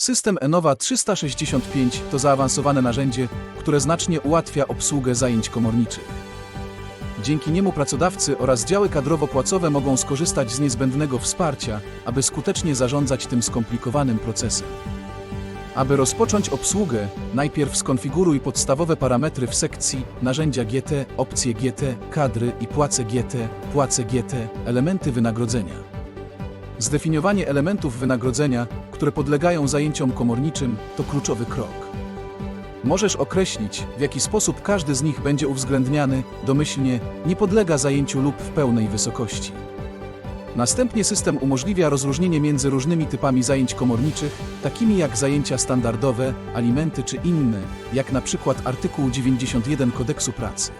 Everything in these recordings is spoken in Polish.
System Enova 365 to zaawansowane narzędzie, które znacznie ułatwia obsługę zajęć komorniczych. Dzięki niemu pracodawcy oraz działy kadrowo-płacowe mogą skorzystać z niezbędnego wsparcia, aby skutecznie zarządzać tym skomplikowanym procesem. Aby rozpocząć obsługę, najpierw skonfiguruj podstawowe parametry w sekcji Narzędzia GT, opcje GT, kadry i płace GT, płace GT, elementy wynagrodzenia. Zdefiniowanie elementów wynagrodzenia, które podlegają zajęciom komorniczym, to kluczowy krok. Możesz określić, w jaki sposób każdy z nich będzie uwzględniany, domyślnie nie podlega zajęciu lub w pełnej wysokości. Następnie system umożliwia rozróżnienie między różnymi typami zajęć komorniczych, takimi jak zajęcia standardowe, alimenty czy inne, jak na przykład artykuł 91 Kodeksu Pracy.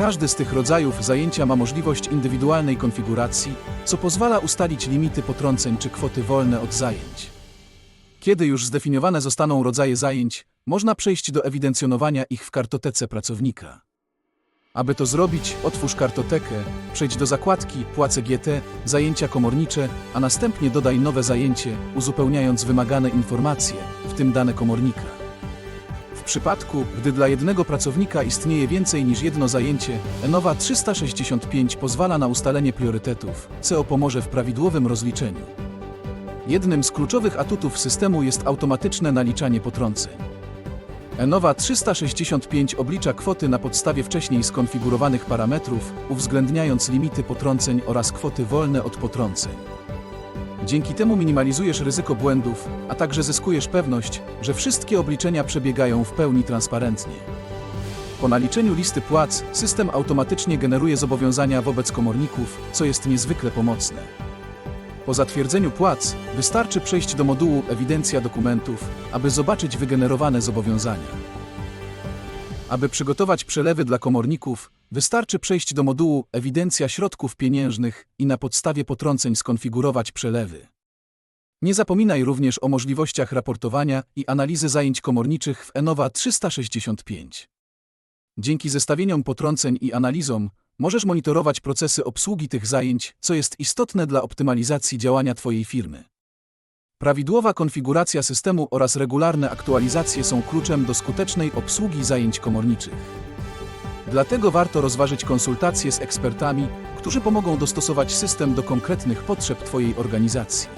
Każdy z tych rodzajów zajęcia ma możliwość indywidualnej konfiguracji, co pozwala ustalić limity potrąceń czy kwoty wolne od zajęć. Kiedy już zdefiniowane zostaną rodzaje zajęć, można przejść do ewidencjonowania ich w kartotece pracownika. Aby to zrobić, otwórz kartotekę, przejdź do zakładki Płace GT, zajęcia komornicze, a następnie dodaj nowe zajęcie, uzupełniając wymagane informacje, w tym dane komornika. Przypadku, gdy dla jednego pracownika istnieje więcej niż jedno zajęcie, Enova 365 pozwala na ustalenie priorytetów, co pomoże w prawidłowym rozliczeniu. Jednym z kluczowych atutów systemu jest automatyczne naliczanie potrąceń. Enova 365 oblicza kwoty na podstawie wcześniej skonfigurowanych parametrów, uwzględniając limity potrąceń oraz kwoty wolne od potrąceń. Dzięki temu minimalizujesz ryzyko błędów, a także zyskujesz pewność, że wszystkie obliczenia przebiegają w pełni transparentnie. Po naliczeniu listy płac, system automatycznie generuje zobowiązania wobec komorników, co jest niezwykle pomocne. Po zatwierdzeniu płac, wystarczy przejść do modułu Ewidencja dokumentów, aby zobaczyć wygenerowane zobowiązania. Aby przygotować przelewy dla komorników, wystarczy przejść do modułu Ewidencja środków pieniężnych i na podstawie potrąceń skonfigurować przelewy. Nie zapominaj również o możliwościach raportowania i analizy zajęć komorniczych w Enova 365. Dzięki zestawieniom potrąceń i analizom możesz monitorować procesy obsługi tych zajęć, co jest istotne dla optymalizacji działania Twojej firmy. Prawidłowa konfiguracja systemu oraz regularne aktualizacje są kluczem do skutecznej obsługi zajęć komorniczych. Dlatego warto rozważyć konsultacje z ekspertami, którzy pomogą dostosować system do konkretnych potrzeb Twojej organizacji.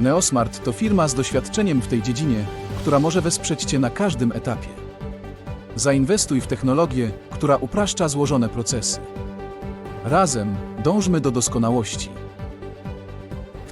Neosmart to firma z doświadczeniem w tej dziedzinie, która może wesprzeć Cię na każdym etapie. Zainwestuj w technologię, która upraszcza złożone procesy. Razem dążmy do doskonałości.